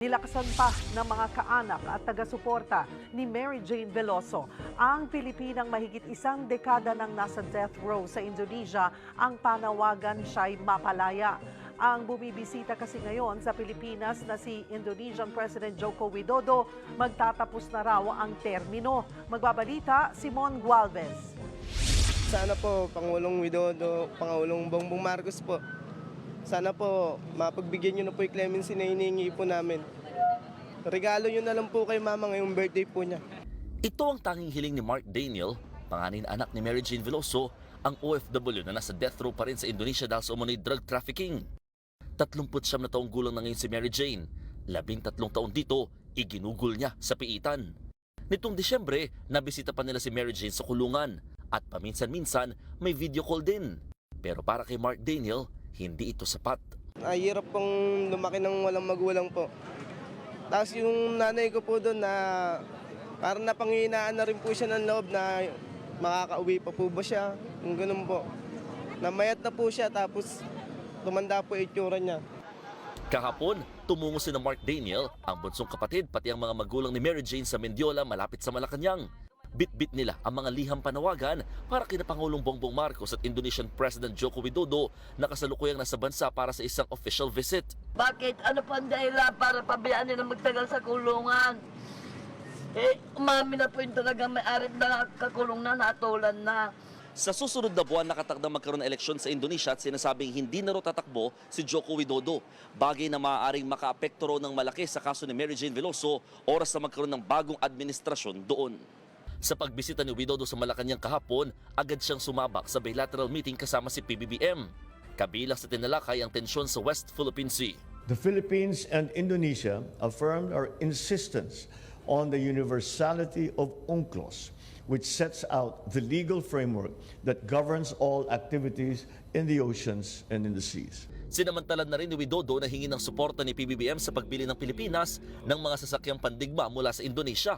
Nilakasan pa ng mga kaanak at taga-suporta ni Mary Jane Veloso ang Pilipinang mahigit isang dekada nang nasa death row sa Indonesia ang panawagan siya'y mapalaya. Ang bumibisita kasi ngayon sa Pilipinas na si Indonesian President Joko Widodo magtatapos na raw ang termino. Magbabalita, Simon Gualvez. Sana po, Pangulong Widodo, Pangulong Bongbong Marcos po. Sana po, mapagbigyan nyo na po yung clemency na hinihingi po namin. Regalo nyo na lang po kay mama ngayong birthday po niya. Ito ang tanging hiling ni Mark Daniel, panganin anak ni Mary Jane Veloso, ang OFW na nasa death row pa rin sa Indonesia dahil sa umunoy drug trafficking. 39 na taong gulang na ngayon si Mary Jane. Labing tatlong taon dito, iginugol niya sa piitan. Nitong Disyembre, nabisita pa nila si Mary Jane sa kulungan at paminsan-minsan may video call din. Pero para kay Mark Daniel, hindi ito sapat. Ahirap pong lumaki ng walang magulang po. Tapos yung nanay ko po doon na parang napanghinaan na rin po siya ng loob na makakauwi pa po ba siya. Yung ganun po. Namayat na po siya tapos tumanda po itsura niya. Kahapon, tumungo si na Mark Daniel, ang bunsong kapatid pati ang mga magulang ni Mary Jane sa Mendiola malapit sa Malacanang. Bit-bit nila ang mga liham panawagan para kina Pangulong Bongbong Marcos at Indonesian President Joko Widodo na kasalukuyang nasa bansa para sa isang official visit. Bakit? Ano pa ang dahilan para pabayaan nila magtagal sa kulungan? Eh, umami na po yung talagang may-ari na kakulong na, natulan na. Sa susunod na buwan nakatakdang magkaroon ng eleksyon sa Indonesia at sinasabing hindi na raw tatakbo si Joko Widodo. Bagay na maaaring makaapekto raw ng malaki sa kaso ni Mary Jane Veloso oras na magkaroon ng bagong administrasyon doon. Sa pagbisita ni Widodo sa Malacanang kahapon, agad siyang sumabak sa bilateral meeting kasama si PBBM. Kabilang sa tinalakay ang tensyon sa West Philippine Sea. The Philippines and Indonesia affirmed our insistence on the universality of UNCLOS, which sets out the legal framework that governs all activities in the oceans and in the seas. Sinamantala na rin ni Widodo na hingi ng suporta ni PBBM sa pagbili ng Pilipinas ng mga sasakyang pandigma mula sa Indonesia.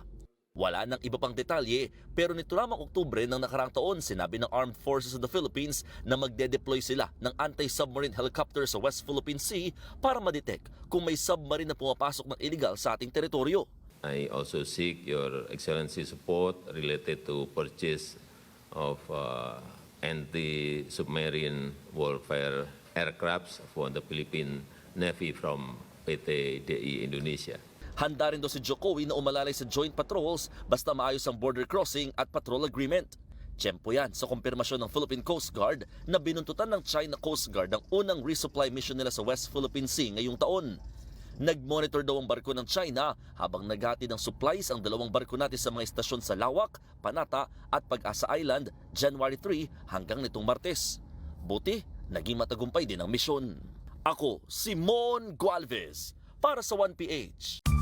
Wala nang iba pang detalye pero nito lamang Oktubre ng nakarang taon sinabi ng Armed Forces of the Philippines na magde-deploy sila ng anti-submarine helicopter sa West Philippine Sea para madetect kung may submarine na pumapasok ng illegal sa ating teritoryo. I also seek your excellency support related to purchase of uh, anti-submarine warfare aircrafts for the Philippine Navy from PT DI Indonesia. Handa rin daw si Jokowi na umalalay sa joint patrols basta maayos ang border crossing at patrol agreement. Tiyempo yan sa kumpirmasyon ng Philippine Coast Guard na binuntutan ng China Coast Guard ang unang resupply mission nila sa West Philippine Sea ngayong taon. Nag-monitor daw ang barko ng China habang naghati ng supplies ang dalawang barko natin sa mga istasyon sa Lawak, Panata at Pag-asa Island January 3 hanggang nitong Martes. Buti, naging matagumpay din ang misyon. Ako, Simon Gualvez, para sa 1PH.